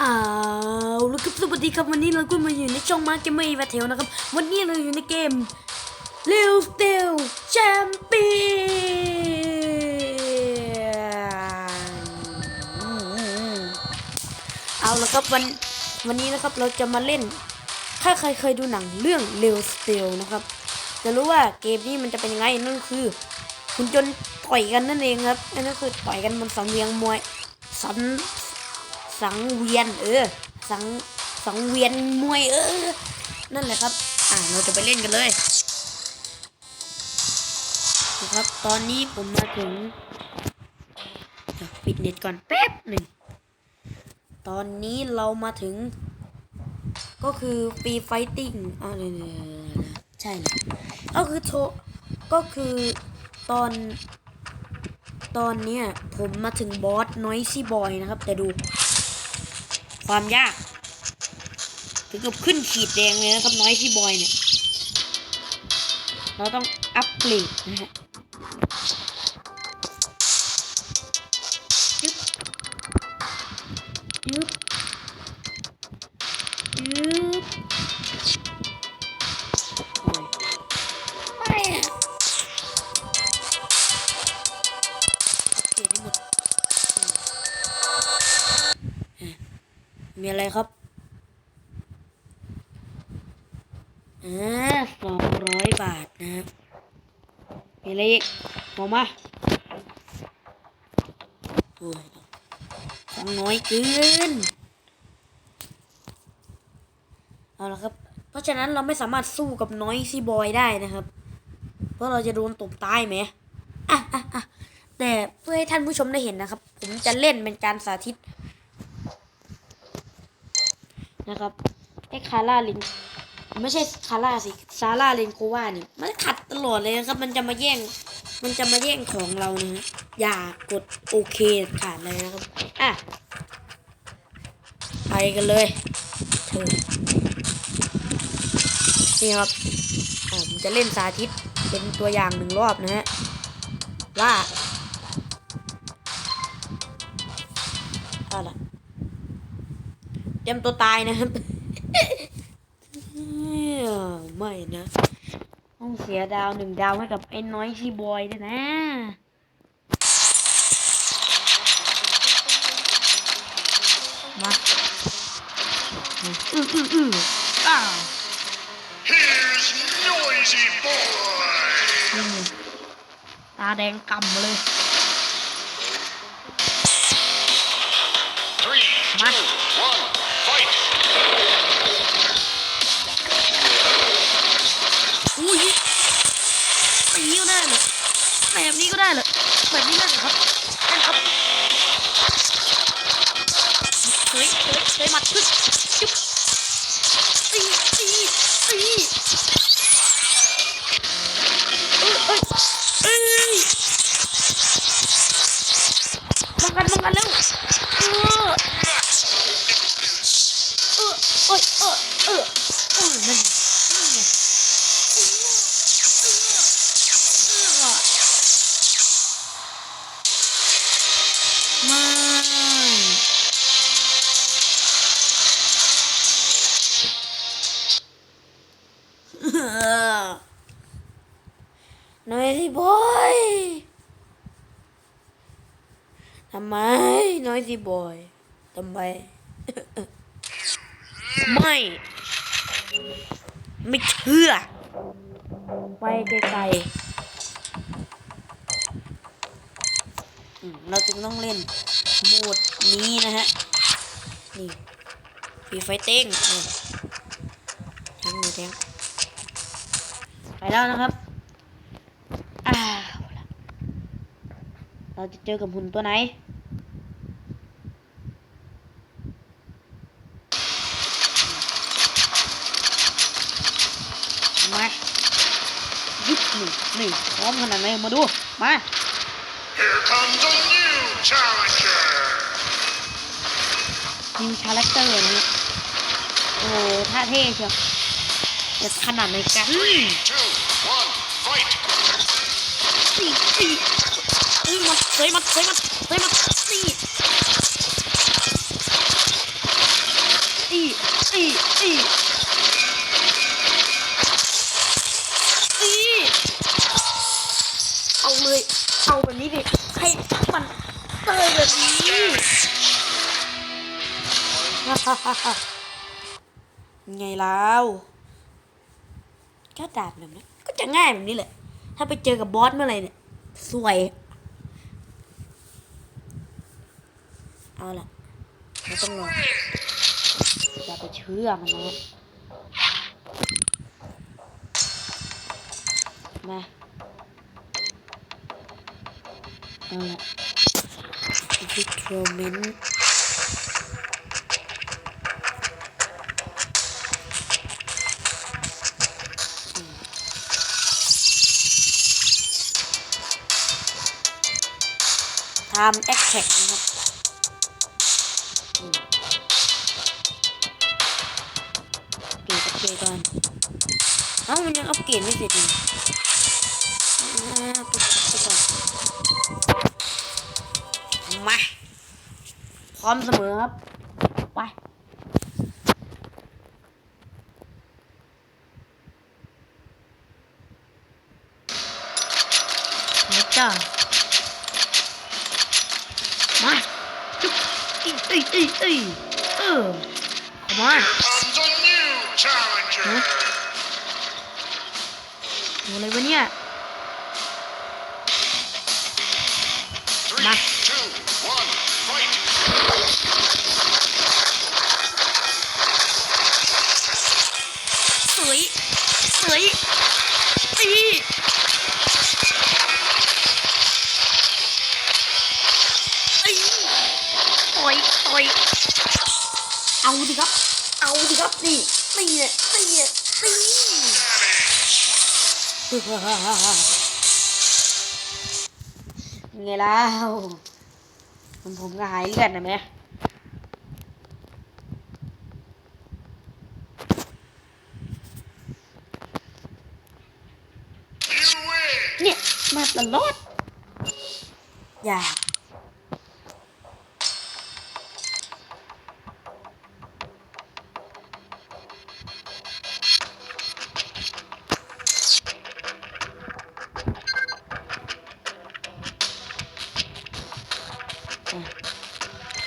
อ้าวแล้วครับสวัสดีครับวันนี้เราก็มาอยู่ในช่องมาร์เกมเมอร์อีเวทเทลนะครับ วันนี้เราอยู่ในเกมเร็วสเตลแชมเปี้ยนเอาละครับวันวันนี้นะครับเราจะมาเล่น ถ้าใครเคยดูหนังเรื่องเร็วสเตลนะครับ จะรู้ว่าเกมนี้มันจะเป็นยังไงนั่นคือคุณจนต่อยกันนั่นเองครับนั่นก็คือต่อยกันบนสังเวียงมวยสัน สังเวียนเออ สังสังเวียนมวยเออ นั่นแหละครับ อ่าเราจะไปเล่นกันเลยนะครับตอนนี้ผมมาถึงปิดเน็ตก่อนแป๊บหนึ่งตอนนี้เรามาถึง ก็คือฟรีไฟติ้งอ่าเดี๋ยวใช่เลยก็คือโชก็คือตอน ตอนเนี้ยผมมาถึงบอสน้อยซี่บอยนะครับ แต่ดู ความยากถึงกับขึ้นขีดแดงเลยนะครับน้อยพี่บอยเนี่ย เราต้องอัปเกรดนะฮะ มีอะไรครับอ่าสองร้อยบาทนะมีอะไรอีกบอกมาโอ้ยของน้อยเกินเอาละครับ เพราะฉะนั้นเราไม่สามารถสู้กับน้อยซีบอยได้นะครับ เพราะเราจะโดนตบตายไหมอะอะอะแต่เพื่อให้ท่านผู้ชมได้เห็นนะครับ ผมจะเล่นเป็นการสาธิต นะครับไอ้คาร่าลินไม่ใช่คาร่าสิซาร่าเลนโควาเนี่ยมันขัดตลอดเลยนะครับ มันจะมาแย่ง มันจะมาแย่งของเรานะฮะอย่ากดโอเคขาดเลยนะครับ อะ ไปกันเลยเธอนี่ครับผมจะเล่นสาธิตเป็นตัวอย่างหนึ่งรอบนะฮะ ว่าอาล่ะ เตรียมตัวตายนะครับไม่นะต้องเสียดาวหนึ่งดาวให้กับไอ้น้อยชีบอยด้วยนะมาอืออืออืออ้าว Here's Noisy Boy! ตาแดงกำมาเลย Three, Ma. แบบนี้ได้เลยครับนั่นครับเฮ้ยเฮ้ยเฮ้ยมัดพึ่งจุ๊บ น้อยสิบอยทำไมน้อยสิบอยทำไมไม่ ไม่เชื่อ ไปไกลๆเราจึงต้องเล่นโหมดนี้นะฮะ นี่ฟีไฟเต้งนี่แทงมือแทงไปแล้วนะครับ อ้าวล่ะ เราจะเจอกับหุ่นตัวไหน มายึดหนึ่งนี่พร้อมขนาดไหนมาดู มา Here comes a new challenger! นิวคาแรคเตอร์นี่โอ้ท่าเท่เชียวจะขนาดไหนกัน Three, two, one, fight! สี่สี่ ยิงมันเตะมันเตะมันเตะมันตีตีตีตีตีเอาเลยเอาแบบนี้ดิให้มันเตะแบบนี้ไงแล้วก็ดาบแบบนี้ก็จะง่ายแบบนี้แหละถ้าไปเจอกับบอสเมื่อไรเนี่ย สวย เอาล่ะเราต้องรออย่าไปเชื่อมันนะมาเอาล่ะวิกโรเมนทำแอคแท็กามันยังอัปเกรดไม่เสร็จเลยอ่าไปไปก่อนมา พร้อมเสมอครับ ไปมาจ้ามาจุ๊บอีอีอีอีเออเข้ามา Comes a new challenger. โหอะไรวะเนี่ย Three, Ma. two, one, fight. สวย สวยตีตีต่อยต่อยเอาดิครับ เอาดิครับ นี่นี่เนี่ยนี่เนี่ยนี่ ไงแล้วผมผมก็หายเลือดนะแม่เนี่ยมาตลอดอย่า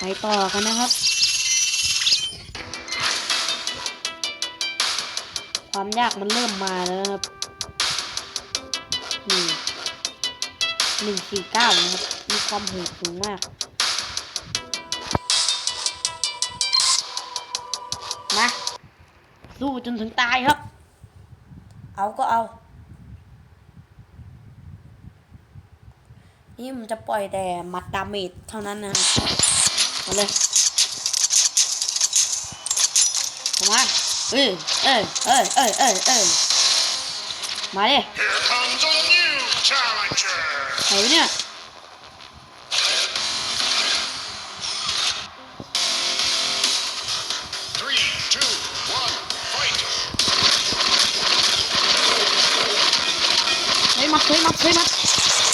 ไปต่อกันนะครับ ความยากมันเริ่มมาแล้วครับนี่หนึ่งสี่เก้านะครับ มีความโหดสูงมาก มา สู้จนถึงตายครับ เอาก็เอานี่มันจะปล่อยแต่มัดดาเมจเท่านั้นนะครับ มาเลยเข้ามาเอ้ยเอ้ยเอ้ยเอ้ยเอ้ยเอ้ยมาดิ Here comes a new challenger. ไหนวะเนี่ย Three, two, one, fight. เฮ้ยมัดเฮ้ยมัดเฮ้ยมัด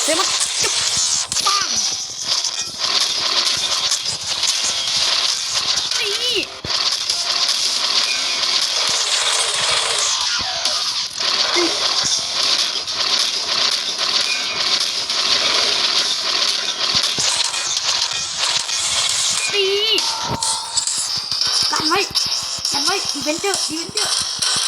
เฮ้ยมัดจุ๊บปังตีตีกัน ไว้กันไว้ดีเวนเจอร์ดีเวนเจอร์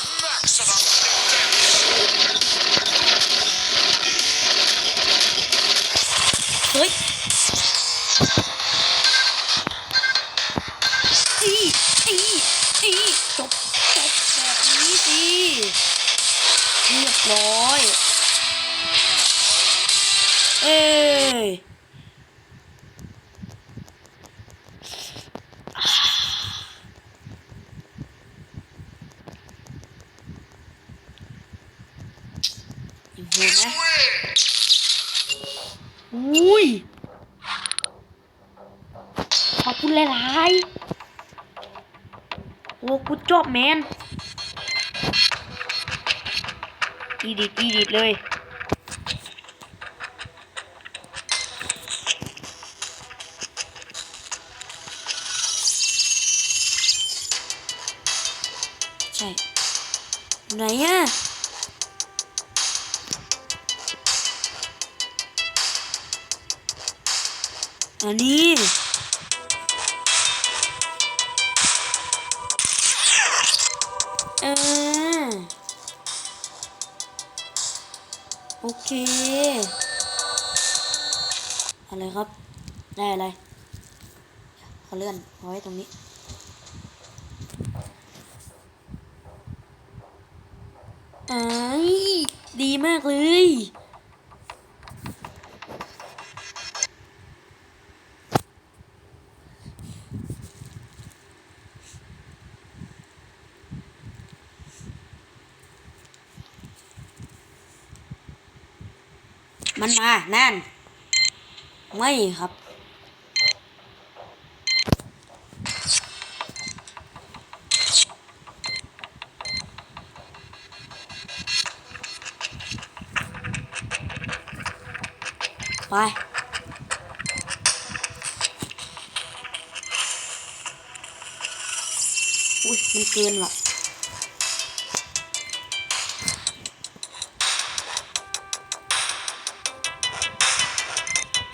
อ้กูจอบแมนอีดิดอีดิดเลยใช่ไหนอะอันนี้ อะไรครับ ได้อะไรขอเลื่อนเอาไว้ตรงนี้ ไอ้ดีมากเลยมันมา นั่น ไม่ครับ ไปอุ้ยมันเกินว่ะ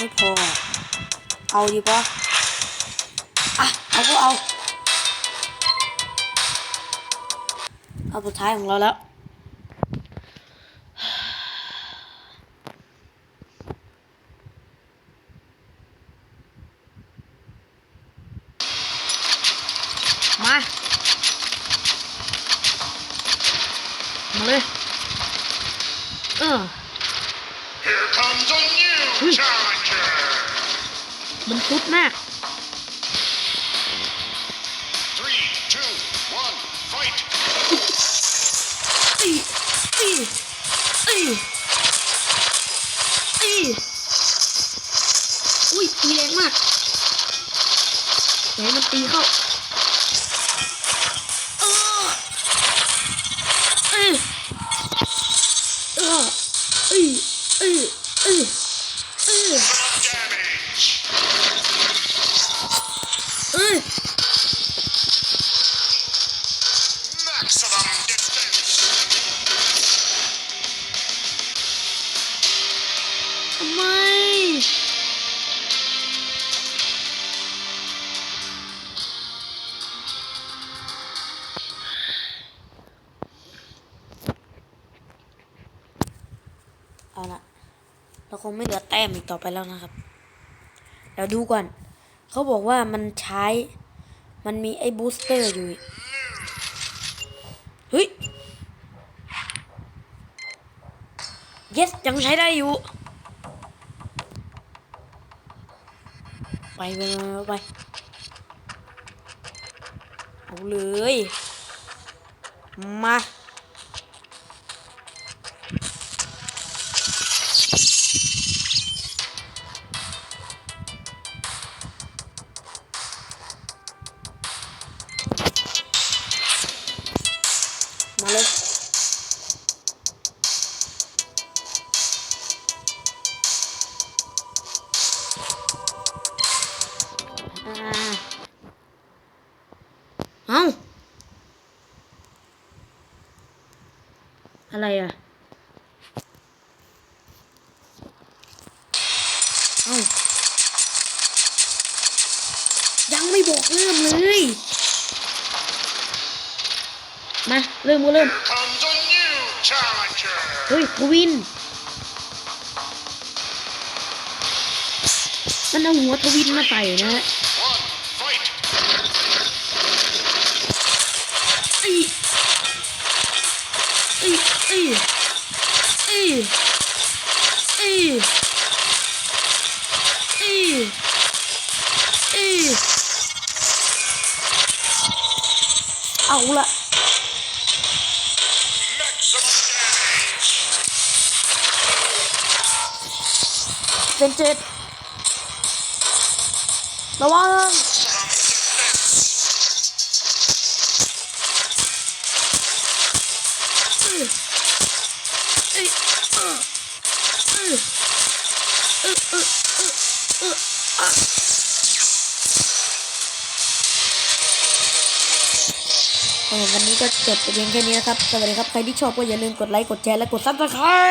ไม่พอ เอาดีปะอะ เอาก็เอา เอาสุดท้ายของเราแล้ว มา มาเลย เออ Here comes a new challenger. มันฟุดมาก Three, two, one, fight. อีอีอีอีอุ้ยตีแรงมากไหนมันตีเข้า เราคงไม่เหลือแต้มอีกต่อไปแล้วนะครับเดี๋ยวดูก่อน เขาบอกว่ามันใช้ มันมีไอ้บูสเตอร์อยู่ เฮ้ย yes ยังใช้ได้อยู่ ไปไปไปไปเอาเลย มา เอ้า อะไรอะ เอ้า ยังไม่บอกเริ่มเลย มา เริ่มก็เริ่ม Comes a new challenger. เฮ้ยทวิน มันเอาหัวทวินมาใส่นะฮะ เป็นเจ็ดระวังเออวันนี้ก็จบเพียงแค่นี้นะครับ สวัสดีครับ ใครที่ชอบก็อย่าลืมกดไลค์ กดแชร์ และกดซับสไครต์